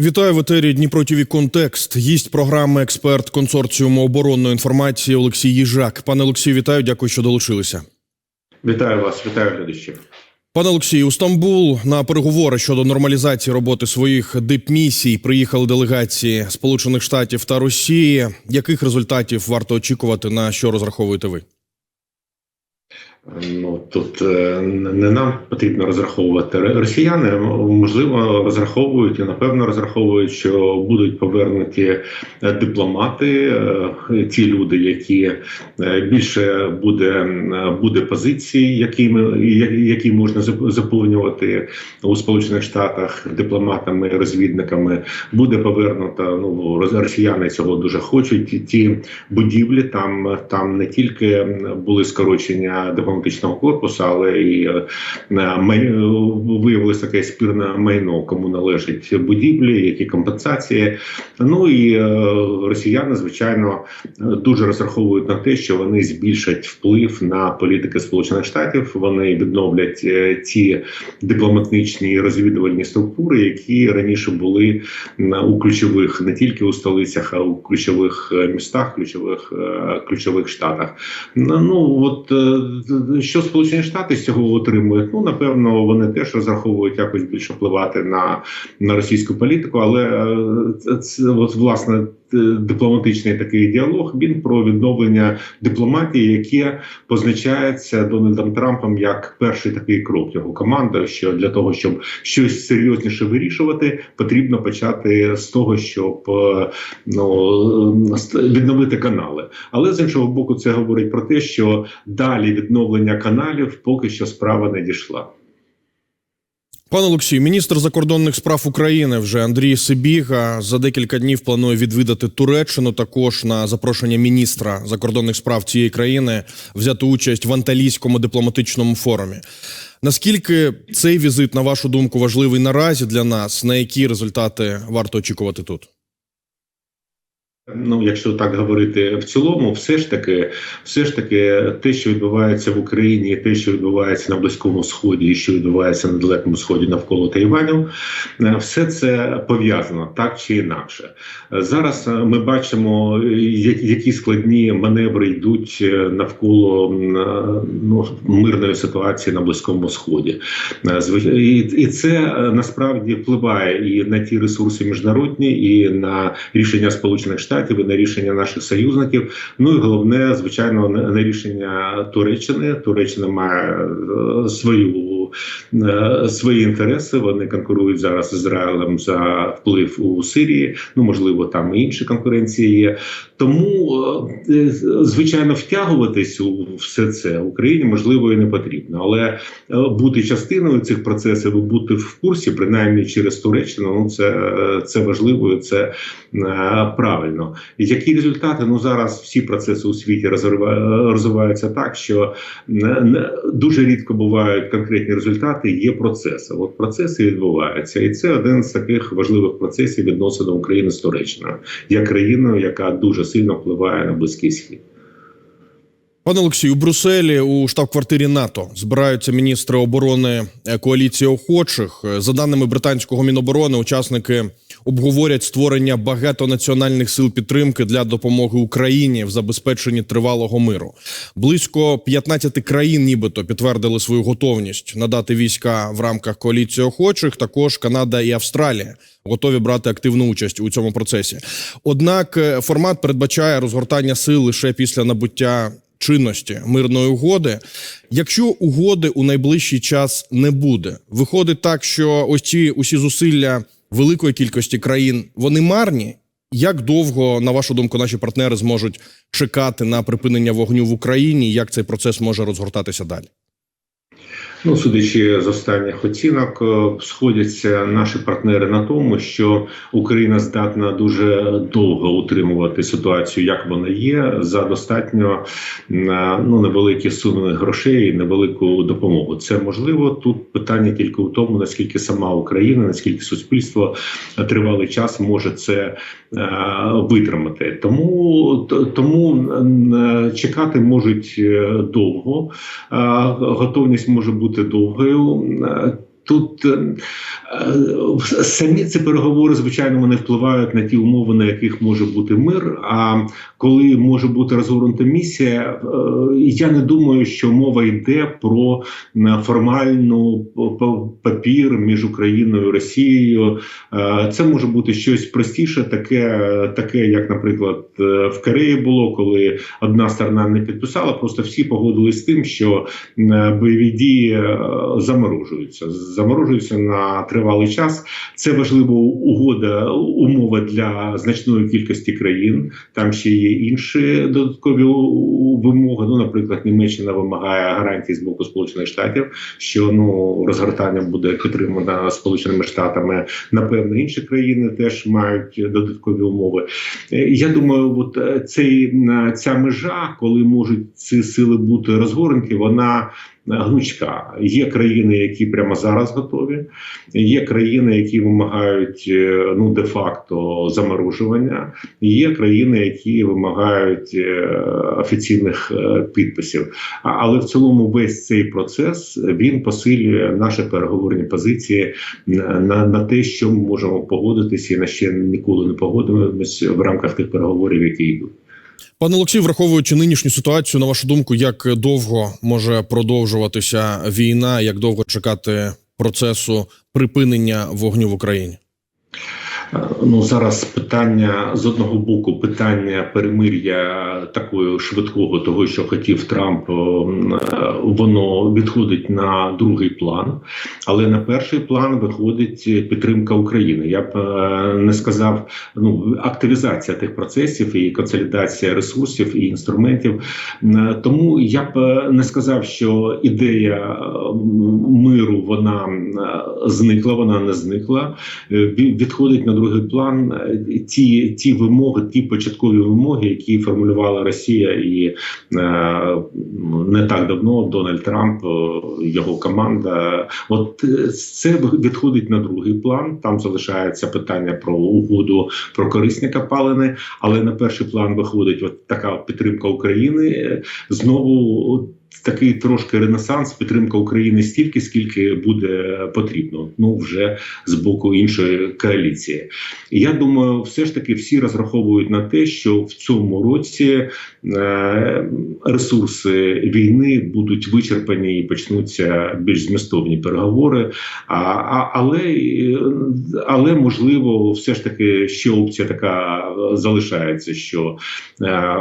Вітаю в етері Дніпро ТІВІ Контекст. Гість програми експерт консорціуму оборонної інформації Олексій Їжак. Пане Олексію, вітаю. Дякую, що долучилися. Вітаю вас, вітаю глядачів. Пане Олексію, у Стамбул на переговори щодо нормалізації роботи своїх дипмісій приїхали делегації Сполучених Штатів та Росії. Яких результатів варто очікувати? На що розраховуєте ви? Ну тут е, не нам потрібно розраховувати. Росіяни можливо розраховують і напевно розраховують, що будуть повернуті дипломати, е, ті люди, які е, більше буде буде позиції, якими які можна заповнювати у Сполучених Штатах дипломатами, розвідниками. Буде повернута. Ну росіяни цього дуже хочуть. Ті будівлі там там не тільки були скорочення дипломатичних дипломатичного корпусу, але і е, виявилося таке спірне майно, кому належать будівлі, які компенсації. Ну і е, росіяни, звичайно, дуже розраховують на те, що вони збільшать вплив на політики Сполучених Штатів. Вони відновлять е, ті дипломатичні розвідувальні структури, які раніше були у ключових не тільки у столицях, а у ключових містах, ключових ключових штатах. Ну от що Сполучені Штати з цього отримують? Ну напевно, вони теж розраховують якось більше впливати на на російську політику, але е, це от власне дипломатичний такий діалог. Він про відновлення дипломатії, яке позначається Дональдом Трампом як перший такий крок його команди. Що для того, щоб щось серйозніше вирішувати, потрібно почати з того, щоб е, ну відновити канали. Але з іншого боку, це говорить про те, що далі відновлення каналів поки що справа не дійшла. Пане Олексію, міністр закордонних справ України вже Андрій Сибіга за декілька днів планує відвідати Туреччину. Також на запрошення міністра закордонних справ цієї країни взяти участь в анталійському дипломатичному форумі. Наскільки цей візит, на вашу думку, важливий наразі для нас? На які результати варто очікувати тут? Ну, якщо так говорити в цілому, все ж таки, все ж таки, те, що відбувається в Україні, те, що відбувається на близькому сході, і що відбувається на далекому сході навколо Тайваню, е, все це пов'язано так чи інакше. Зараз е, ми бачимо, які складні маневри йдуть е, навколо ну, мирної ситуації на близькому сході, і це насправді впливає і на ті ресурси міжнародні, і на рішення Сполучених Штатів. Штатів і на рішення наших союзників. Ну і головне, звичайно, на рішення Туреччини. Туреччина має е, е, свої інтереси. Вони конкурують зараз з Ізраїлем за вплив у Сирії. Ну можливо, там і інші конкуренції є. Тому е, звичайно втягуватись у все це Україні можливо і не потрібно, але бути частиною цих процесів, бути в курсі, принаймні через Туреччину, ну це це важливо, і це правильно. Які результати? Ну зараз всі процеси у світі розвиваються так, що дуже рідко бувають конкретні результати. Є процеси. От процеси відбуваються, і це один з таких важливих процесів відносин України з як країною, яка дуже сильно впливає на близький схід. Пане Олексію, у Брюсселі у штаб-квартирі НАТО збираються міністри оборони е, коаліції охочих. Е, за даними британського міноборони, учасники обговорять створення багатонаціональних сил підтримки для допомоги Україні в забезпеченні тривалого миру. Близько 15 країн, нібито підтвердили свою готовність надати війська в рамках коаліції охочих. Також Канада і Австралія готові брати активну участь у цьому процесі. Однак е, формат передбачає розгортання сил лише після набуття чинності мирної угоди. Якщо угоди у найближчий час не буде, виходить так, що ось ці усі зусилля великої кількості країн вони марні. Як довго, на вашу думку, наші партнери зможуть чекати на припинення вогню в Україні? Як цей процес може розгортатися далі? Ну, судячи з останніх оцінок, е, сходяться наші партнери на тому, що Україна здатна дуже довго утримувати ситуацію, як вона є, за достатньо е, ну невеликі суми грошей, і невелику допомогу. Це можливо тут питання тільки в тому, наскільки сама Україна, наскільки суспільство тривалий час може це е, витримати. Тому тому чекати можуть довго, готовність може бути бути довгою. Тут е, е, самі ці переговори, звичайно, вони впливають на ті умови, на яких може бути мир. А коли може бути розгорнута місія, е, я не думаю, що мова йде про формальну папір між Україною і Росією. Це може бути щось простіше, таке, таке, як, наприклад, в Кореї було, коли одна сторона не підписала, просто всі погодились з тим, що бойові дії заморожуються. Заморожуються на тривалий час. Це важлива угода, умова для значної кількості країн. Там ще є інші додаткові вимоги. Ну, наприклад, Німеччина вимагає гарантій з боку Сполучених Штатів, що ну розгортання буде підтримано Сполученими Штатами. Напевно, інші країни теж мають додаткові умови. Е, Я думаю, от е, цей ця межа, коли можуть ці сили бути розгорнуті, вона гнучка. Є країни, які прямо зараз готові. Є країни, які вимагають е, ну де-факто заморожування. Є країни, які вимагають е, офіційних е, підписів. Але в цілому весь цей процес він посилює наші переговорні позиції на, на, те, що ми можемо погодитися, і на ще ніколи не погодимось в рамках тих переговорів, які йдуть. Пане Олексій, враховуючи нинішню ситуацію, на вашу думку, як довго може продовжуватися війна, як довго чекати процесу припинення вогню в Україні? Ну зараз питання з одного боку, питання перемир'я такого швидкого, того що хотів Трамп, е, воно відходить на другий план, але на перший план виходить підтримка України. Я б е, не сказав ну активізація тих процесів і консолідація ресурсів і інструментів. Тому я б е, не сказав, що ідея е, миру вона е, зникла, вона не зникла. Е, відходить на другий план е, ті, ті вимоги, ті початкові вимоги, які формулювала Росія, і е, не так давно Дональд Трамп, е, його команда. От це відходить на другий план. Там залишається питання про угоду про корисні копалини, але на перший план виходить от така підтримка України. Знову такий трошки ренесанс, підтримка України стільки, скільки буде потрібно. Ну вже з боку іншої коаліції. Я думаю, все ж таки всі розраховують на те, що в цьому році е, ресурси війни будуть вичерпані і почнуться більш змістовні переговори. А, а, але, е, але можливо, все ж таки ще опція така залишається, що е,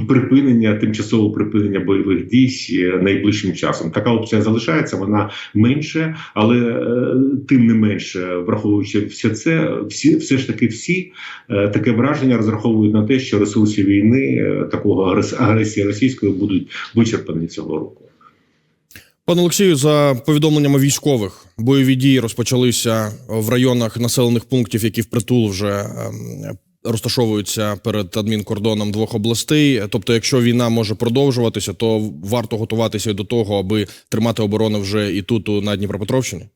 припинення тимчасове припинення бойових дій е, найближчим часом. Така опція залишається, вона менше, але е, тим не менше, враховуючи все це, всі все ж таки всі е, таке враження розраховують на те, що ресурси війни е, такого агресії російської будуть вичерпані цього року. Пане Олексію, за повідомленнями військових, бойові дії розпочалися в районах населених пунктів, які впритул вже ем, розташовуються перед адмінкордоном двох областей. Тобто, якщо війна може продовжуватися, то варто готуватися до того, аби тримати оборону вже і тут, на Дніпропетровщині.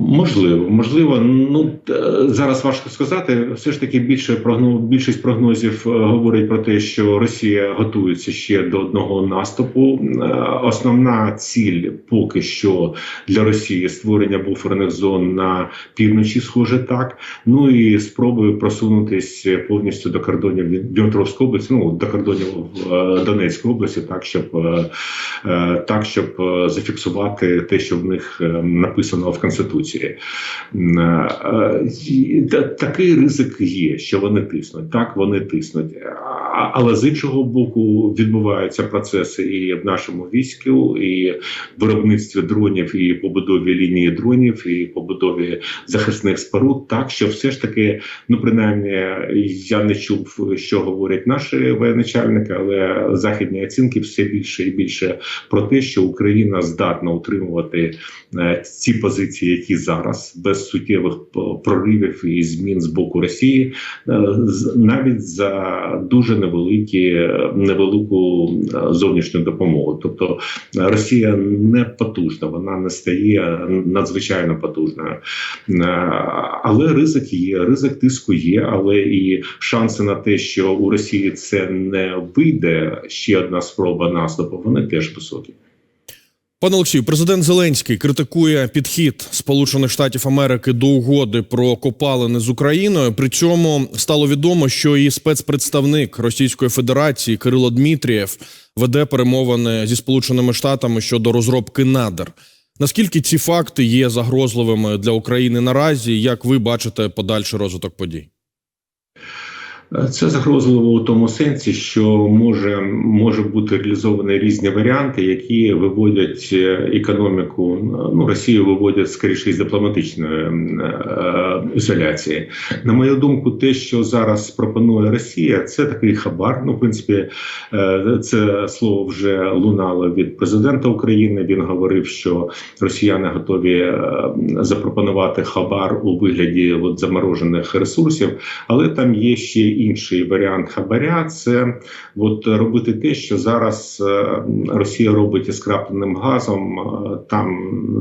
Можливо, можливо. Ну е, зараз важко сказати. Все ж таки, більше прогноз, більшість прогнозів е, говорить про те, що Росія готується ще до одного наступу. Е, Основна ціль поки що для Росії створення буферних зон на півночі, схоже так. Ну і спроби просунутись повністю до кордонів Дні- Дніпровської області, ну до кордонів Донецької області, так щоб так, щоб зафіксувати те, що в них написано в конституції. М, е, Такий ризик є, що вони тиснуть. Так, вони тиснуть. Але з іншого боку відбуваються процеси і в нашому війську, і в виробництві дронів, і побудові лінії дронів, і побудові захисних споруд. Так що все ж таки, ну принаймні, я не чув, що говорять наші воєначальники, але західні оцінки все більше і більше про те, що Україна здатна утримувати е, ці позиції, які зараз без суттєвих проривів і змін з боку Росії, е, навіть за дуже невеликі невелику е, зовнішню допомогу. Тобто е, Росія не потужна, вона не стає надзвичайно потужною. Але ризик є, ризик тиску є, але і шанси на те, що у Росії це не вийде ще одна спроба наступу, вони теж високі. Пане Олексію, президент Зеленський критикує підхід Сполучених Штатів Америки до угоди про копалини з Україною. При цьому стало відомо, що і спецпредставник Російської Федерації Кирило Дмитрієв веде перемовини зі Сполученими Штатами щодо розробки надр. Наскільки ці факти є загрозливими для України наразі? Як ви бачите подальший розвиток подій? Це загрозливо у тому сенсі, що може може бути реалізовані різні варіанти, які виводять е, економіку. Ну Росію виводять скоріше із дипломатичної е, ізоляції. На мою думку, те, що зараз пропонує Росія, це такий хабар. Ну, в принципі, е, це слово вже лунало від президента України. Він говорив, що росіяни готові е, запропонувати хабар у вигляді от, заморожених ресурсів, але там є ще інший варіант хабаря це от робити те, що зараз е, Росія робить із крапленим газом. Е, Там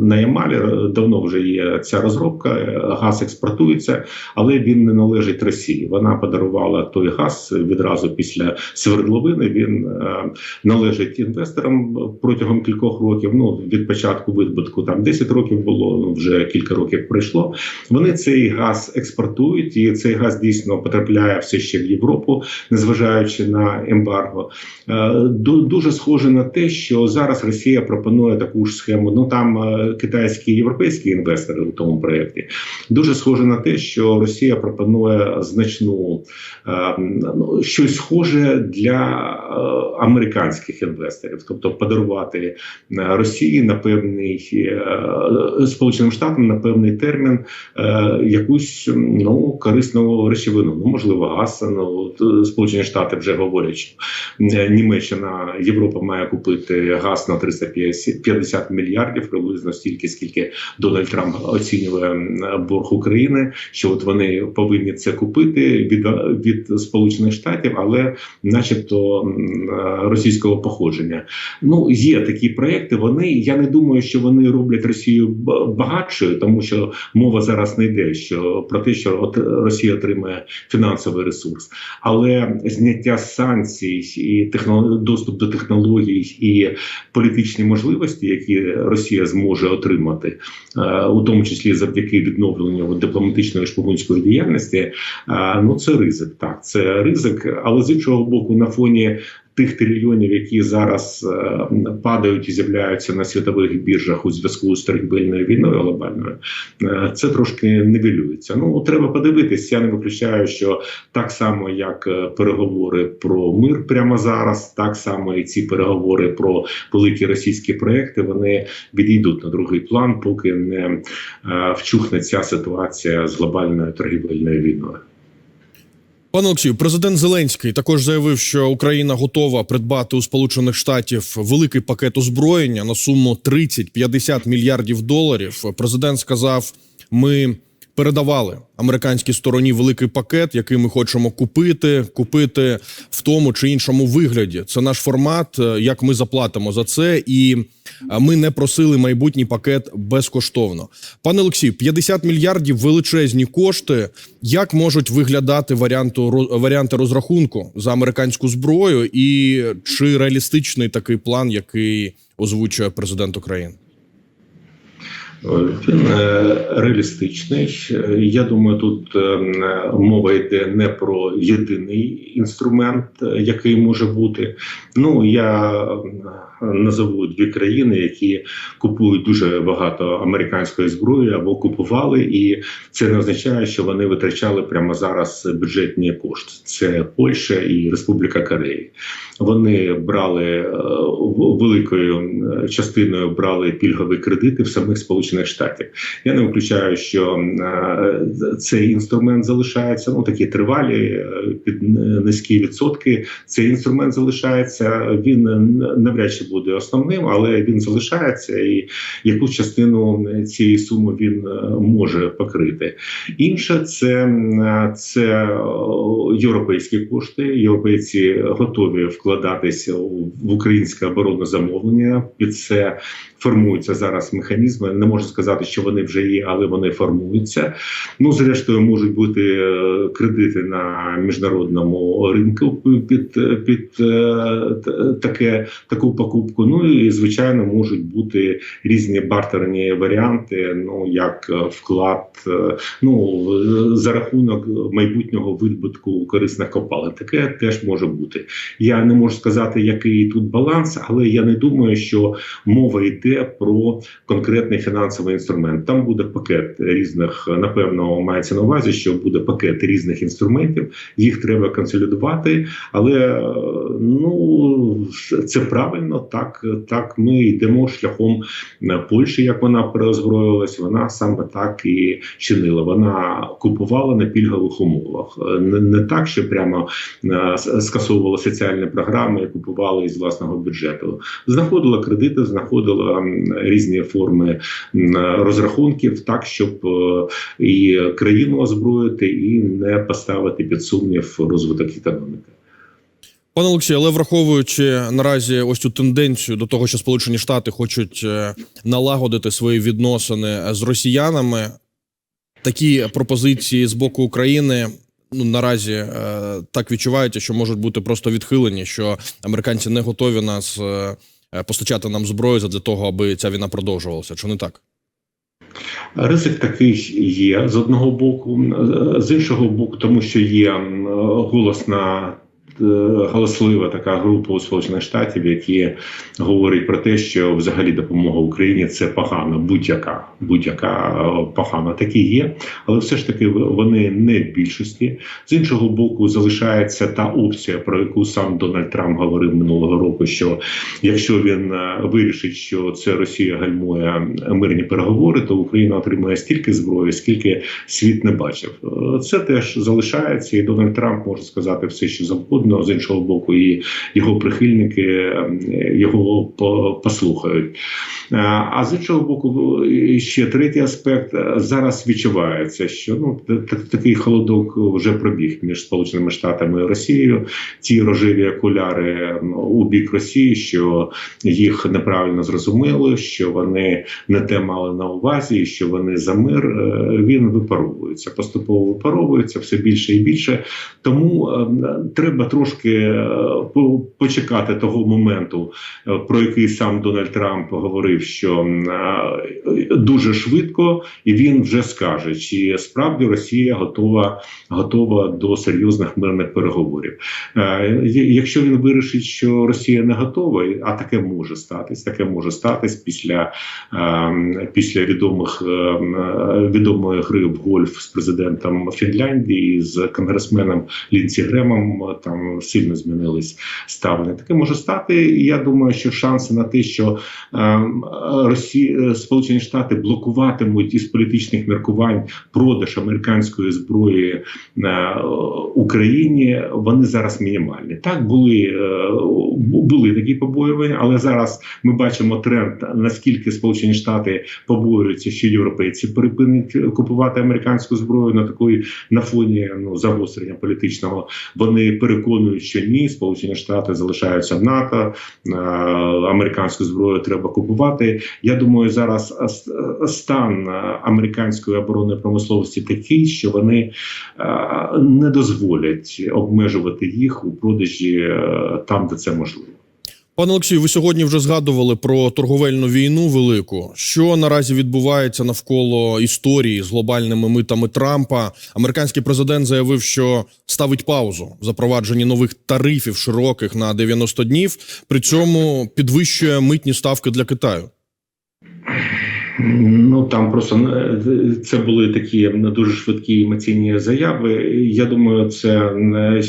на Ямалі давно вже є ця розробка. е, Газ експортується, але він не належить Росії. Вона подарувала той газ відразу після свердловини. Він е, належить інвесторам протягом кількох років. Ну від початку видобутку там 10 років було. Ну вже кілька років пройшло. Вони цей газ експортують, і цей газ дійсно потрапляє все ще в Європу, незважаючи на ембарго. Е, Дуже схоже на те, що зараз Росія пропонує таку ж схему. Ну там е, китайські і європейські інвестори у тому проєкті. Дуже схоже на те, що Росія пропонує значну е, ну, щось схоже для американських інвесторів, тобто подарувати Росії на певний Сполученим Штатам на певний термін якусь ну корисну речовину. Ну можливо, газ. Ну Сполучені Штати вже говорять, що е, Німеччина Європа має купити газ на 350 мільярдів, приблизно стільки, скільки Дональд Трамп оцінює борг України. Що от вони повинні це купити від, від Сполучених Штатів, але, начебто, е, російського походження. Ну є такі проекти. Вони я не думаю, що вони роблять Росію багатшою, тому що мова зараз не йде що про те, що Росія отримає фінансовий ресурс, але зняття санкцій і доступ до технологій і політичні можливості, які Росія зможе отримати, е, у тому числі завдяки відновленню дипломатичної шпигунської діяльності, е, ну це ризик. Так, це ризик, але з іншого боку, на фоні. Тих трильйонів, які зараз е, падають і з'являються на світових біржах у зв'язку з торгівельною війною глобальною, е, це трошки нивелюється. Ну треба подивитись. Я не виключаю, що так само, як е, переговори про мир прямо зараз, так само і ці переговори про великі російські проекти вони відійдуть на другий план, поки не вчухне ця ситуація з глобальною торгівельною війною. Пане Олексію, президент Зеленський також заявив, що Україна готова придбати у Сполучених Штатів великий пакет озброєння на суму 30-50 мільярдів доларів. Президент сказав: ми передавали американській стороні великий пакет, який ми хочемо купити, купити в тому чи іншому вигляді. Це наш формат, е, як ми заплатимо за це, і е, ми не просили майбутній пакет безкоштовно. Пане Олексію, 50 мільярдів величезні кошти. Як можуть виглядати варіанту варіанти розрахунку за американську зброю, і чи реалістичний такий план, який озвучує президент України? Він е, реалістичний. Я думаю, тут е, мова йде не про єдиний інструмент, е, який може бути. Ну я назову дві країни, які купують дуже багато американської зброї або купували, і це не означає, що вони витрачали прямо зараз бюджетні кошти. Це Польща і Республіка Корея. Вони брали е, великою частиною брали пільгові кредити в самих Сполучених Штатів. Я не виключаю, що е, цей інструмент залишається. Ну такі тривалі е, під низькі відсотки. Цей інструмент залишається. Він навряд чи буде основним, але він залишається, і якусь частину цієї суми він може покрити. Інше це, це європейські кошти. Європейці готові вкладати вкладатися в українське оборонне замовлення. Під це формуються зараз механізми. Не можу сказати, що вони вже є, але вони формуються. Ну, зрештою, можуть бути е, кредити на міжнародному ринку під, під е, таке таку покупку. Ну і звичайно можуть бути різні бартерні варіанти. Ну як вклад, е, ну за рахунок майбутнього видобутку корисних копалин. Таке теж може бути. Я не можу сказати, який тут баланс, але я не думаю, що мова йде про конкретний фінансовий інструмент. Там буде пакет різних, напевно, мається на увазі, що буде пакет різних інструментів. Їх треба консолідувати, але е, ну це правильно. Так, так ми йдемо шляхом е, Польщі, як вона переозброїлась. Вона саме так і чинила. Вона купувала на пільгових умовах, Е, не, не так, що прямо скасовувала соціальні програми і купувала із власного бюджету. Знаходила кредити, знаходила різні форми розрахунків, так щоб е, і країну озброїти, і не поставити під сумнів розвиток економіки. Пане Олексію, але враховуючи наразі ось цю тенденцію до того, що Сполучені Штати хочуть е, налагодити свої відносини з росіянами, такі пропозиції з боку України ну наразі е, так відчуваються, що можуть бути просто відхилені, що американці не готові нас е, е, постачати нам зброю для того, аби ця війна продовжувалася. Чи не так? Ризик такий є з одного боку, е, з іншого боку, тому що є голосна. Е, Галаслива така група у Сполучених Штатів, які говорять про те, що взагалі допомога Україні це погано, будь-яка будь-яка е, погана. Такі є, але все ж таки вони не в більшості. З іншого боку, залишається та опція, про яку сам Дональд Трамп говорив минулого року. Що якщо він е, вирішить, що це Росія гальмує мирні переговори, то Україна отримує стільки зброї, скільки світ не бачив. Це теж залишається, і Дональд Трамп може сказати все, що завгодно. З іншого боку, і його прихильники е, його послухають. Е, А з іншого боку, ще третій аспект Е, зараз відчувається, що ну такий холодок вже пробіг між Сполученими Штатами і Росією. Ті рожеві окуляри ну, у бік Росії, що їх неправильно зрозуміли, що вони не те мали на увазі, що вони за мир. е, Він випаровується, поступово випаровується все більше і більше. Тому е, треба трошки е, почекати того моменту, е, про який сам Дональд Трамп говорив, що е, дуже швидко, і він вже скаже, чи справді Росія готова готова до серйозних мирних переговорів. Якщо він вирішить, що Росія не готова, а таке може статись, таке може статись після, після відомих відомої гри в гольф з президентом Фінляндії, з конгресменом Лінці Гремом. Там сильно змінились ставлення. Таке може стати. І я думаю, що шанси на те, що е, Росія, Сполучені Штати блокуватимуть із політичних міркувань продаж американської зброї е, Україні, вони зараз мінімальні. Так були, е, були такі побоювання, але зараз ми бачимо тренд, наскільки Сполучені Штати побоюються, що європейці припинять купувати американську зброю на такої на фоні ну загострення політичного. Вони переконують, що ні, Сполучені Штати залишаються в НАТО, е, американську зброю треба купувати. Я думаю, зараз стан е, американської оборонної промисловості такий, що вони е, не дозволять обмежувати їх у продажі там, де це можливо. Пане Олексію, ви сьогодні вже згадували про торговельну війну велику. Що наразі відбувається навколо історії з глобальними митами Трампа? Американський президент заявив, що ставить паузу в запровадженні нових тарифів широких на 90 днів. При цьому підвищує митні ставки для Китаю. Ну там просто е, це були такі не дуже швидкі емоційні заяви. Я думаю, це не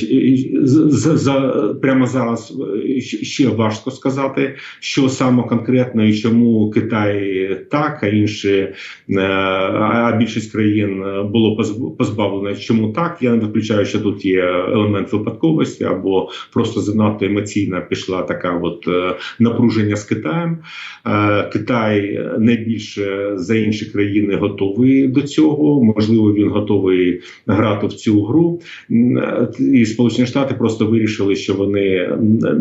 за, за прямо зараз е, ще важко сказати, що саме конкретно і чому Китай так, а інші е, а більшість країн було позбавлено. Чому так? Я не виключаю, що тут є елемент випадковості, або просто занадто емоційна пішла така от е, напруження з Китаєм. Китай найбільше більше за інші країни готовий до цього. Можливо, він готовий грати в цю гру. Е, І Сполучені Штати просто вирішили, що вони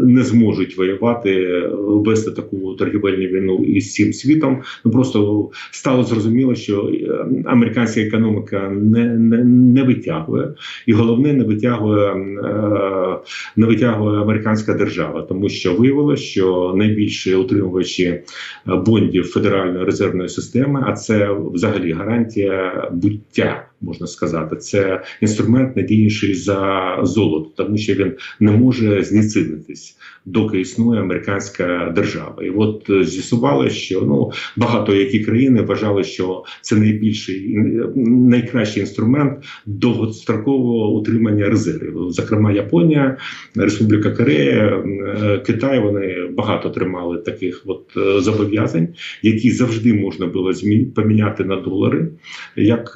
не зможуть воювати, вести таку торгівельну війну із цим світом. Ну просто стало зрозуміло, що е, американська економіка не, не, не витягує, і головне не витягує, е, не витягує американська держава, тому що виявилося, що найбільші утримувачі е, бондів Федеральної резервної системи, а це взагалі гарантія буття. Можна сказати, це інструмент надійніший за золото, тому що він не може зніцинитись, доки існує американська держава. І от е, з'ясували, що ну багато які країни вважали, що це найбільший найкращий інструмент довгострокового утримання резервів. Зокрема, Японія, Республіка Корея, е, Китай. Вони багато тримали таких от е, зобов'язань, які завжди можна було змі- поміняти на долари. Як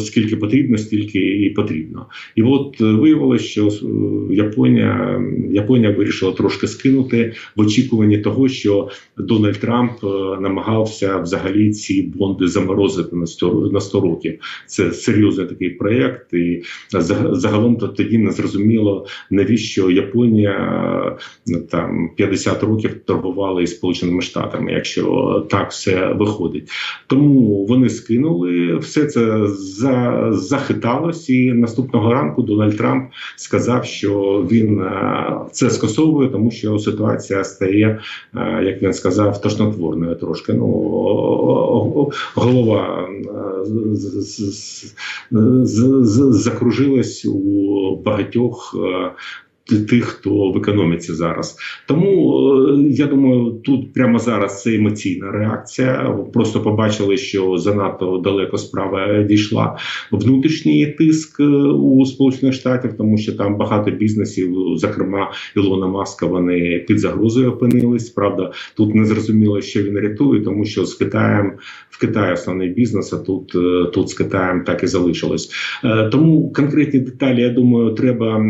скільки потрібно, стільки і потрібно. І от е, виявилося, що е, Японія, Японія вирішила трошки скинути в очікуванні того, що Дональд Трамп е, намагався взагалі ці бонди заморозити на 100, на 100 років. Це серйозний такий проєкт, і за- загалом то тоді не зрозуміло, навіщо Японія там 50 років торгувала із Сполученими Штатами, якщо так все виходить. Тому вони скинули все це за, захиталось, і наступного ранку Дональд Трамп сказав, що він е, це скасовує, тому що ситуація стає, е, як він сказав, тошнотворною трошки. Ну голова е, закружилась у багатьох. Тих, хто в економіці зараз, тому е, я думаю, тут прямо зараз це емоційна реакція. Просто побачили, що занадто далеко справа дійшла. Внутрішній тиск е, у Сполучених Штатів, тому що там багато бізнесів, зокрема Ілона Маска, вони під загрозою опинились. Правда, тут не зрозуміло, що він рятує, тому що з Китаєм в Китаї основний бізнес, а тут, е, тут з Китаєм так і залишилось. Тому конкретні деталі, я думаю, треба,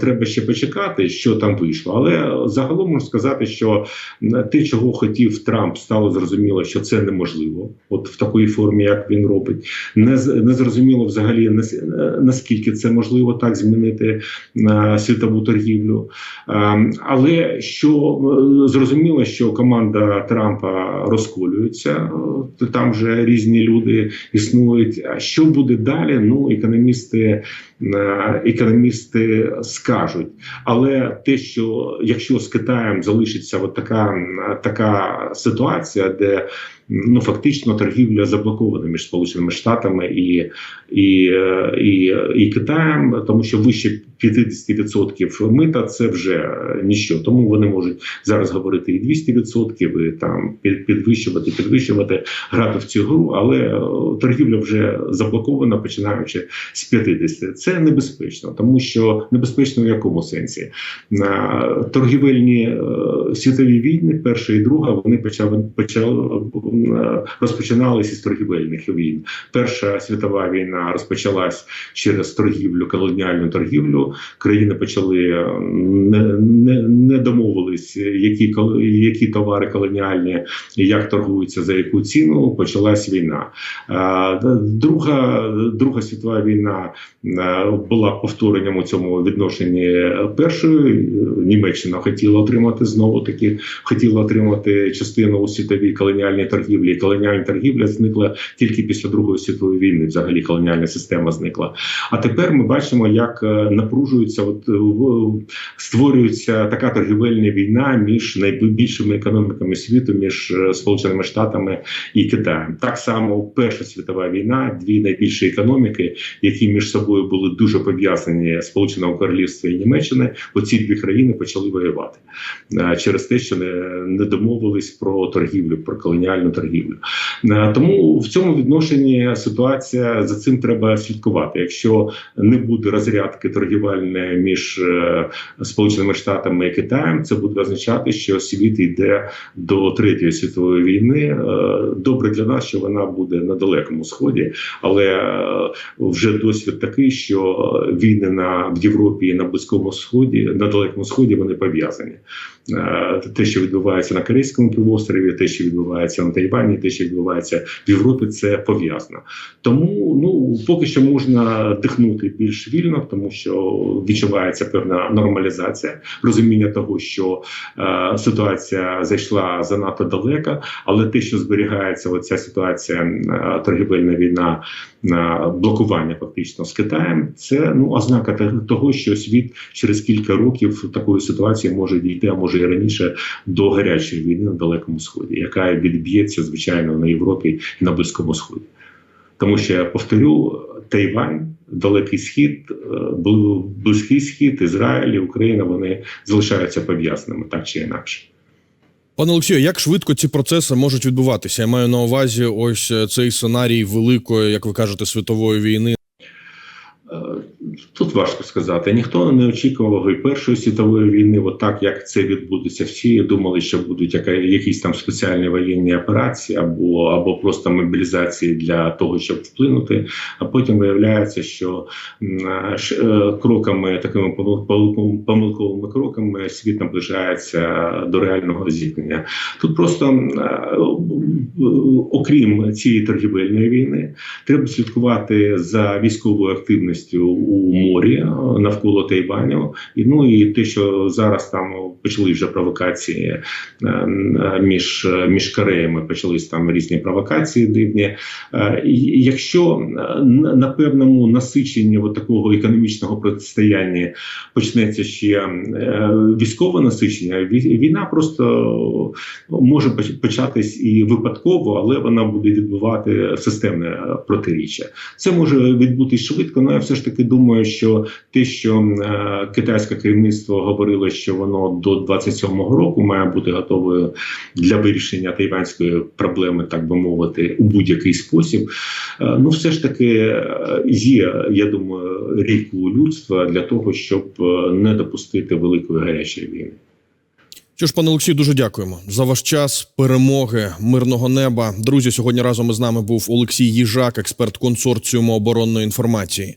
треба ще почекати, що там вийшло. Але загалом можу сказати, що те, чого хотів Трамп, стало зрозуміло, що це неможливо, от в такій формі, як він робить. Не, не зрозуміло взагалі е, наскільки це можливо так змінити е, світову торгівлю. Е, Але що е, зрозуміло, що команда Трампа розколюється, там вже різні люди існують. А що буде далі? Ну, економісти, економісти скажуть. Але те, що якщо з Китаєм залишиться от така, така ситуація, де ну фактично торгівля заблокована між Сполученими Штатами і, і, і, і Китаєм, тому що вище 50% мита це вже ніщо. Тому вони можуть зараз говорити і 200%, і там під- підвищувати, підвищувати, грати в цю гру, але е, торгівля вже заблокована, починаючи з 50. Це небезпечно, тому що небезпечно в якому сенсі На торгівельні е, світові війни, перша і друга, вони почали почали розпочиналися із торгівельних війн. Перша світова війна розпочалась через торгівлю, колоніальну торгівлю. Країни почали е, не, не, не домовились, які які товари колоніальні, як торгуються за яку ціну. Почалась війна. Е, Друга, друга світова війна е, була повторенням у цьому відношенні першої. Німеччина хотіла отримати знову таки, хотіла отримати частину у світовій колоніальній торгівлі. І колоніальна торгівля зникла тільки після Другої світової війни. Взагалі колоніальна система зникла. А тепер ми бачимо, як е, напружується, от е, створюється така торгівельна війна між найбільшими економіками світу, між е, Сполученими Штатами і Китаєм. Так само Перша світова війна, дві найбільші економіки, які між собою були дуже пов'язані Сполученого Королівства і Німеччини. Оці дві країни почали воювати через те, що не домовились про торгівлю, про колоніальну торгівлю. Е, Тому в цьому відношенні ситуація за цим треба слідкувати. Якщо не буде розрядки торгівельної між е, Сполученими Штатами і Китаєм, це буде означати, що світ йде до третьої світової війни. Е, Добре для нас, що вона буде на далекому сході, але вже досвід такий, що війни на в Європі і на близькому сході, на далекому сході, вони пов'язані. Те, що відбувається на Корейському півострові, те, що відбувається на Тайвані, те, що відбувається в Європі, це пов'язано. Тому ну поки що можна дихнути більш вільно, тому що відчувається певна нормалізація, розуміння того, що е, ситуація зайшла занадто далеко, але те, що зберігається, оця ситуація е, торгівельна війна на блокування фактично з Китаєм, це ну ознака того, що світ через кілька років такої ситуації може дійти, а може і раніше до гарячої війни на далекому сході, яка відб'ється звичайно на Європі і на близькому сході. Тому що я повторю, Тайвань, Далекий Схід, е, Близький Схід, Ізраїль, і Україна вони залишаються пов'язаними так чи інакше. Пане Олексію, як швидко ці процеси можуть відбуватися? Я маю на увазі ось е, цей сценарій великої, як ви кажете, світової війни. Е, Тут важко сказати. Ніхто не очікував і Першої світової війни, от так як це відбудеться. Всі думали, що будуть яка, якісь там спеціальні воєнні операції або, або просто мобілізації для того, щоб вплинути. А потім виявляється, що ш- е, кроками, такими помил- помил- помилковими кроками, світ наближається до реального зіткнення. Тут просто е, окрім цієї торгівельної війни, треба слідкувати за військовою активністю у морі е, навколо Тайваню. І ну і те, що зараз там почали вже провокації е, е, між, між Кореями, почались там різні провокації дивні. Якщо на певному насиченні от такого економічного протистояння почнеться ще військове насичення, вій- війна просто може початись і випадково, але вона буде відбувати системне протиріччя. Це може відбутись швидко. але я все ж таки думаю, що те, що е, китайське керівництво говорило, що воно до 27-го року має бути готовою для вирішення тайванської проблеми, так би мовити, у будь-який спосіб. Е, ну, все ж таки е, є, я думаю, рік у людства для того, щоб е, не допустити великої гарячої війни. Що ж, пане Олексію, дуже дякуємо за ваш час, перемоги, мирного неба. Друзі, сьогодні разом із нами був Олексій Їжак, експерт консорціуму оборонної інформації.